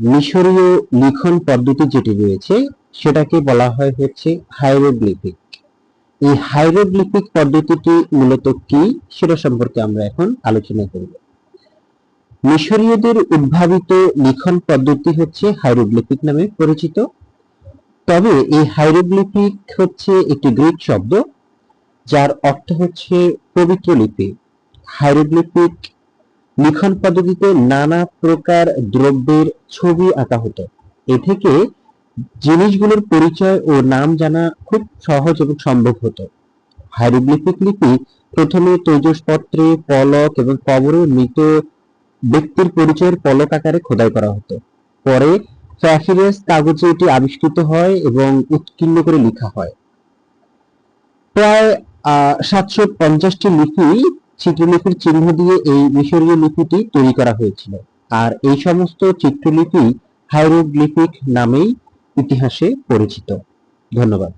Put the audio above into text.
মিশরীয় লিখন পদ্ধতি যেটি রয়েছে, সেটাকে বলা হয় হচ্ছে হাইরোগ্লিফিক। এই হাইরোগ্লিফিক পদ্ধতিটি মূলত কি, সেটা সম্পর্কে আমরা এখন আলোচনা করব। মিশরীয়দের উদ্ভাবিত লিখন পদ্ধতি হচ্ছে হাইরোগ্লিফিক নামে পরিচিত। তবে এই হাইরোগ্লিফিক হচ্ছে একটি গ্রিক শব্দ, যার অর্থ হচ্ছে পবিত্র লিপি। হাইরোগ্লিফিক লিখন পদ্ধতিতে নানা প্রকার দ্রব্যের ছবি আঁকা হতো। এ থেকে জিনিসগুলোর পরিচয় ও নাম জানা খুব সহজ এবং সম্ভব হতো। হাইরোগ্লিফিক লিপি প্রথমে তৈজসপত্রে পলক এবং কবরে মৃত ব্যক্তির পরিচয়ের পলক আকারে খোদাই করা হতো। পরে প্যাফিরাস কাগজে এটি আবিষ্কৃত হয় এবং উৎকীর্ণ করে লেখা হয়। প্রায় সাতশো পঞ্চাশটি লিপি চিত্রলিপির চিহ্ন দিয়ে এই মিশরীয় লিপিটি তৈরি করা হয়েছিল। আর এই সমস্ত চিত্রলিপি হাইরোগ্লিফিক নামেই ইতিহাসে পরিচিত। ধন্যবাদ।